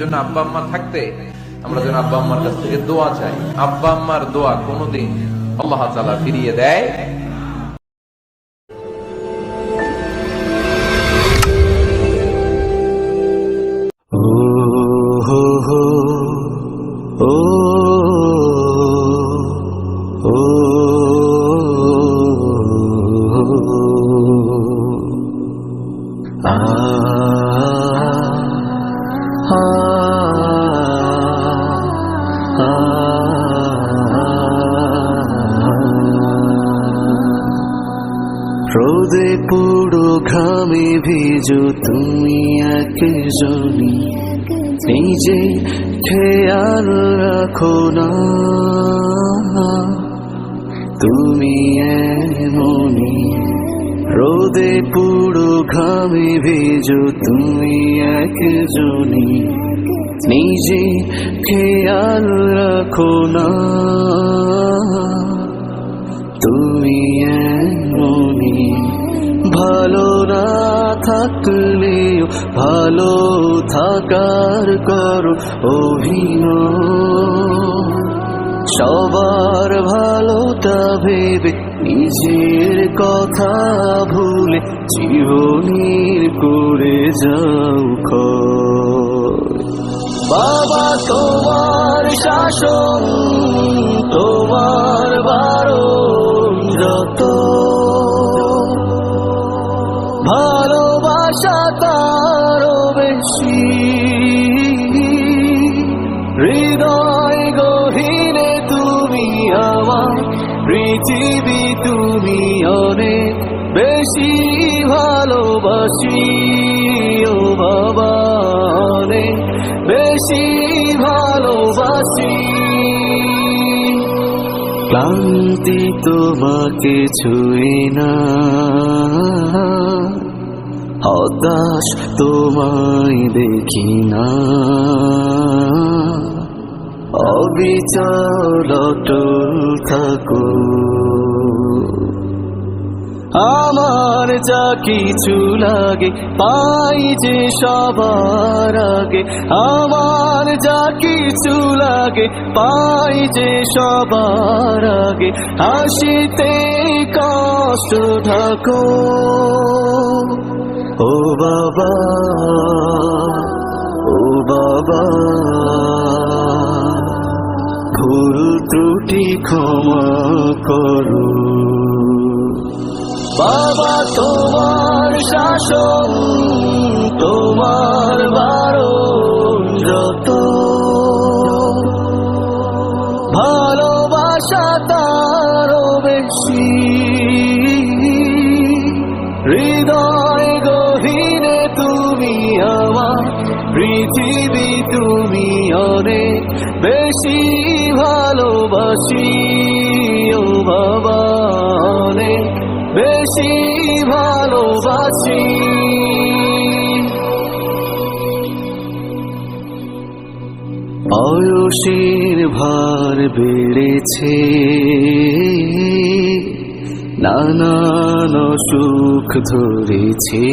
এজন্য আব্বা আম্মা থাকতে আমরা যেন আব্বা আম্মার কাছ থেকে দোয়া চাই। আব্বা আম্মার দোয়া কোনোদিন আল্লাহ ফিরিয়ে দেয় পুরো ঘামে ভিজো তুমি একজনই। নিজে খেয়াল রাখো না। তুমি এমনই। রোদে পুরো ঘামে ভিজো তুমি একজনই। নিজে খেয়াল রাখো না। থাকলেও ভালো থাকার করো অভিনয়। সবার ভালো ভালোটা ভেবে নিজের কথা ভুলে জীবনীর করে যাও বাবা তোমার শাসন, তোমার পৃথিবী তুমি অনেক বেশি ভালোবাসি, ও বাবা, অনেক বেশি ভালোবাসি। ক্লান্তি তোমাকে ছুঁয়ে না, হতাশ তোমায় দেখি না। অবিচল থাকো। আমার যা কিছু লাগে, পাই যে সবার আগে। আমার যা কিছু লাগে, পাই যে সবার আগে। হাসিতে কষ্ট থাকো ও বাবা ও বাবা। ত্রুটি ক্ষমা করো। বাবা, তোমার শাসন, তোমার বারণ যত। ভালোবাসা তারও বেশি। হৃদয় গহীনে তুমি আমার, পৃথিবী তুমি অনেক বেশি। ভালোবাসি, ও বাবা অনেক বেশি ভালোবাসি। বয়সের ভার বেড়েছে, নানান সুখ ধরেছে।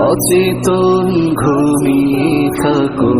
অচেতন ঘুমিয়ে থাকো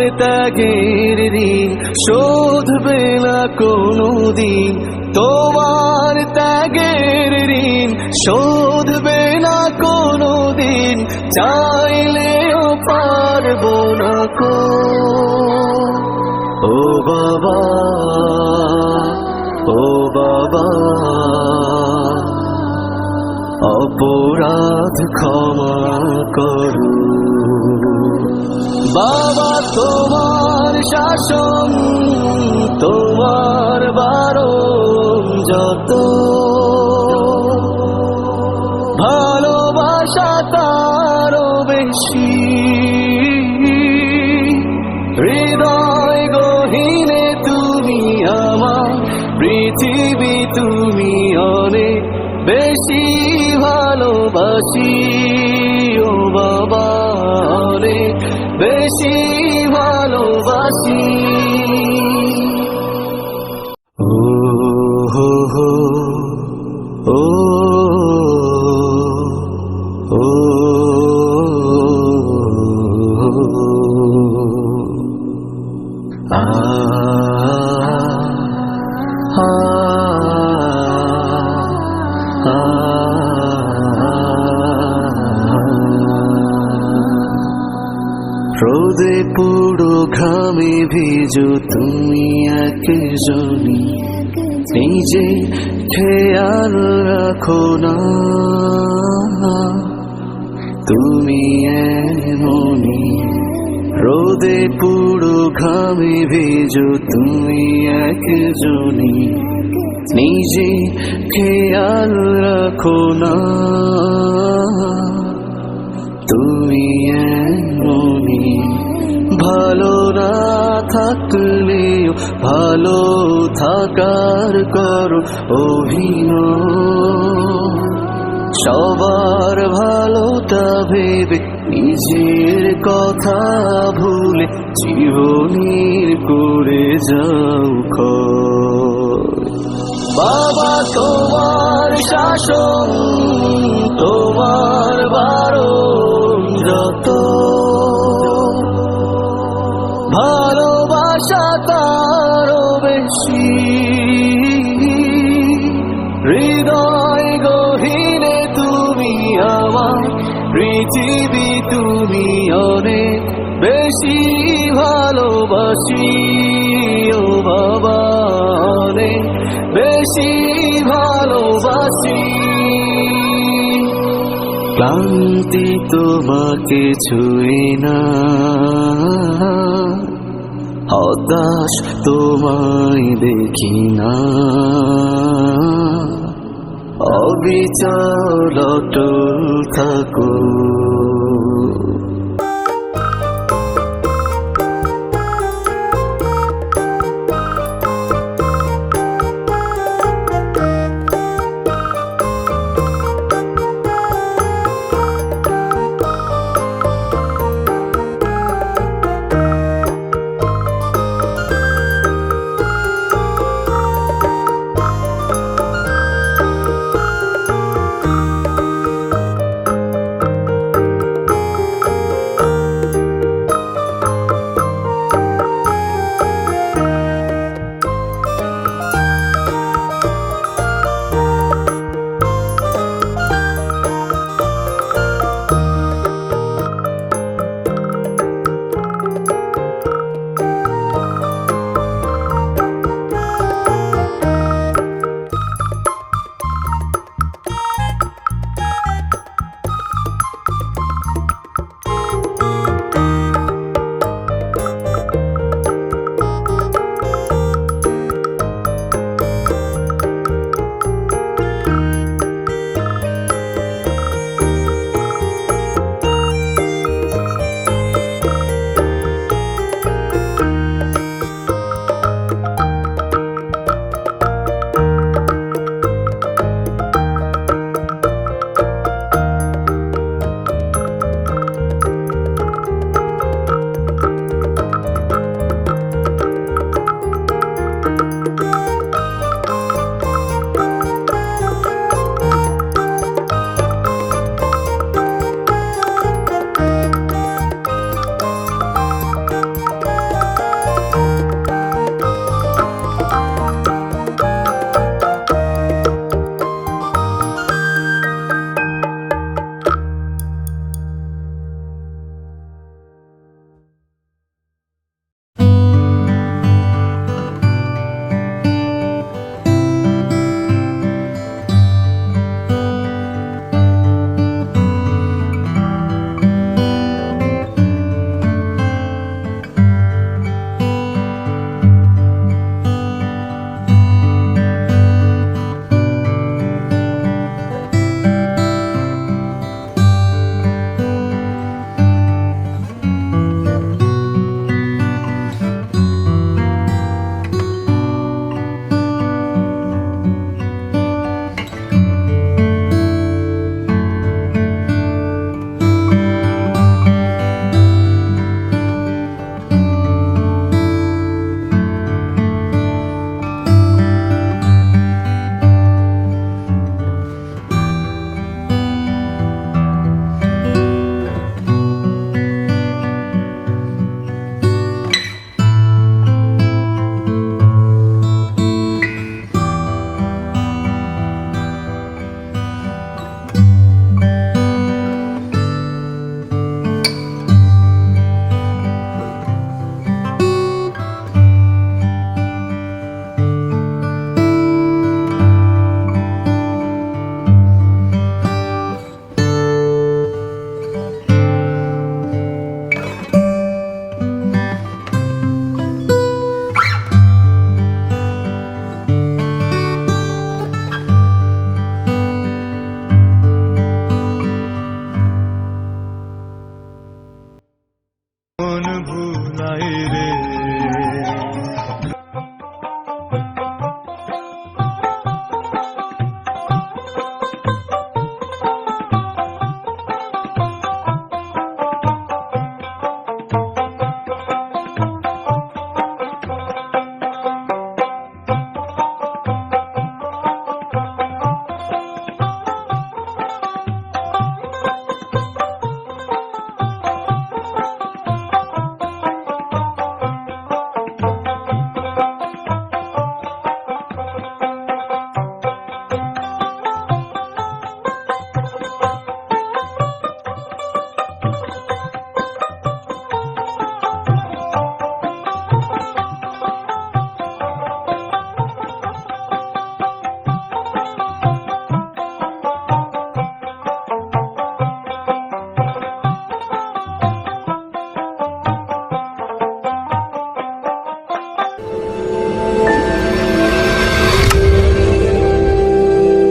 তোমার ত্যাগের ঋণ শোধবে না কোনো দিন তোমার ত্যাগের ঋণ শোধবে না কোনো দিন চাইলেও পারব না কো। ও বাবা ও বাবা, অপরাধ ক্ষমা করু। শাসন তোমার বারণ যত। ভালোবাসা তারও বেশি। হৃদয় গহীনে তুমি আমার, পৃথিবী তুমি অনেক বেশি ভালোবাসি। ও বাবা, অনেক বেশি পুরো ঘামে ভিজো তুমি একজনই। নিজে খেয়াল রাখো না। তুমি এমনি রোদে পুরো ঘামে ভেজো তুমি একজনই। নিজে খেয়াল রাখো না। তুমি এমনি ভালো না থাকলেও ভালো থাকার কর অভিনয় সবার ভালোটা ভেবে নিজের কথা ভুলে জীবনীর করে যাও। বাবা তোমার শাসন পৃথিবী তুমি অনেক বেশি ভালোবাসি। ও বাবা, অনেক বেশি ভালোবাসি। ক্লান্তি তোমাকে ছুঁয়ে না। হতাশ তোমায় দেখি না। অবিচল অটল থাকো